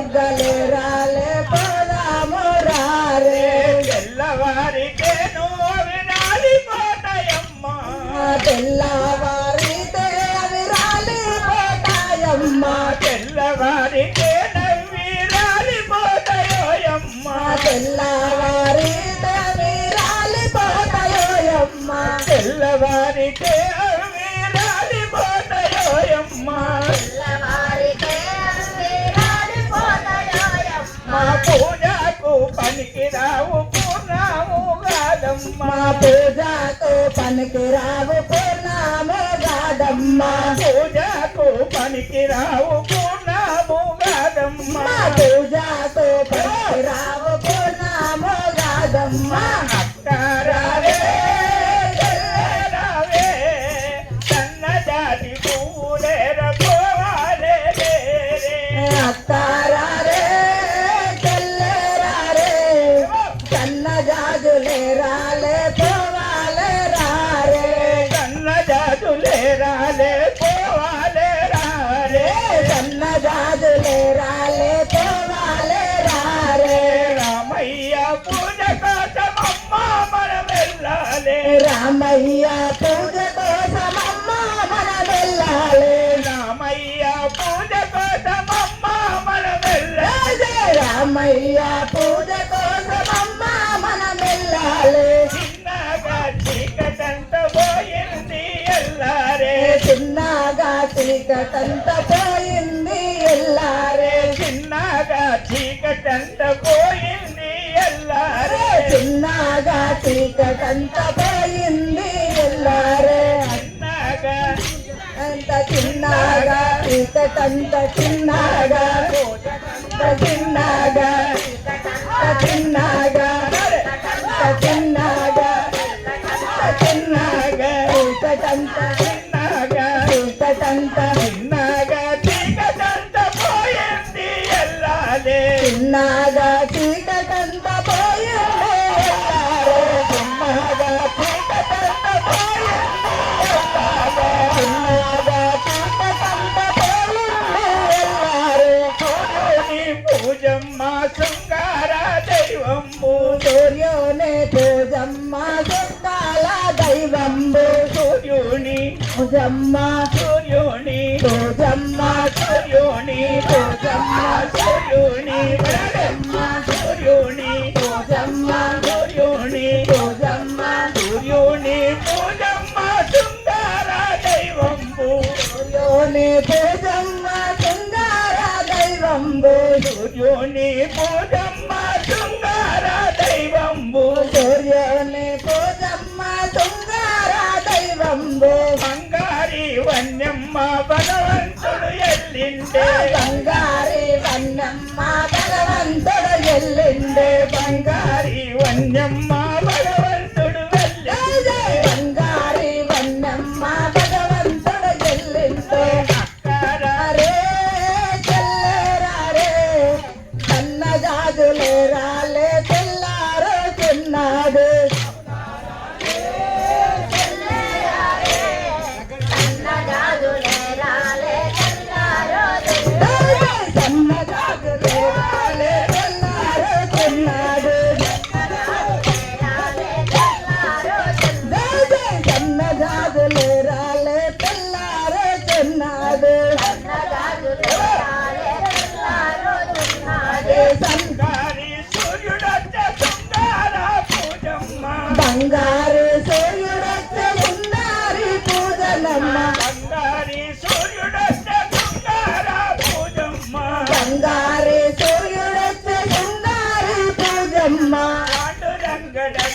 మొగ్గలే రాలే పోదాము రారే తెల్లవారికేను అవి రాలిపోతాయమ్మా. తెల్లవారితే అవి రాలిపోతాయమ్మా. తెల్లవారికే నవ్వి రాలిపోతాయోయమ్మా. తెల్లవారితే అవి రాలిపోతాయోయమ్మా. తెల్లవారికే అవి రాలిపోతాయోయమ్మా. మా పూజకు పనికిరావు పూర్ణాము కాదమ్మా మా పూజకు పనికిరావు పూర్ణాము గాదమ్మా పూజకు పనికిరావు రామయ్య పూజ కోసమమ్మ మనం వెళ్ళాలే. రామయ్య పూజ కోసమమ్మ మన వెళ్ళాలి. రామయ్య పూజ కోసమమ్మ చిన్నగా చీకటంత పోయింది ఎల్లారే. చిన్నగా చీకటంత పోయింది ఎల్లారే. చిన్నగా చీకటంత పోయింది ఎల్లారే. చిన్నగా చీకటంత పోయింది ఎల్లారే. చిన్నగా. అంత చిన్నగా చీకటంత చిన్నగా అంత చిన్నగా చీకటంత పోయింది. చిన్నగా చీకటంత పోయింది. చిన్నగా చీకటంత పోయింది. ఎల్లారే సూర్యుని పూజమ్మ శృంగార దైవంబు సూర్యోనే పూజమ్మ సుందాల దైవంబు సూర్యుని పూజమ్మ సూర్యుని పూజమ్మ సూర్యుని పూజమ్మ. సూర్యుని సూర్యోనే పూజమ్మ సుందర దైవంబు. సూర్యుని పూజమ్మ శృంగార దైవంబు. సూర్యోనే పూజమ్మ సుందర దైవంబు. బంగారి వన్యమ్మ భగవంతుడు ఎల్లిండే. బంగారి వన్నమ్మ భగవంతుడు ఎల్లిండే.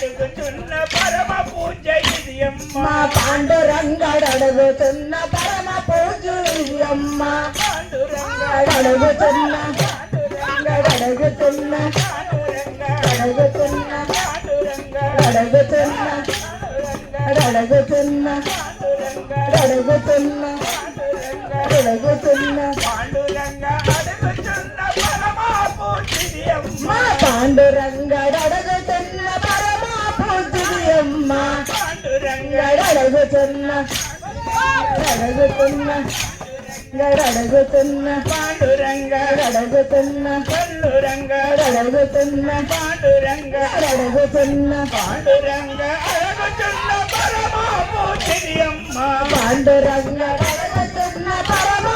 పాండురంగడడుగుచున్న పరమ పూజ ఇది అమ్మ. మా పాండురంగడడుగుతున్న పరమ పూజమ్మ పాండురంగ అడుగుతున్న అడుగుతున్న అడుగుతున్న అడుగుతున్న అడుగుతున్న అడుగుతున్న అడుగుతున్న పాండురంగ అడుగుచున్న పరమ పూజిది అమ్మ. మా గడగుతున్న గడగుతున్న గడగుతున్న పాండురంగ గడగుతున్న పల్లురంగ గడగుతున్న పాండురంగ గడగుతున్న పాండురంగ అడగుతున్న పరమా పూజనీయమ్మ. పరమా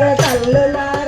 啦啦啦啦。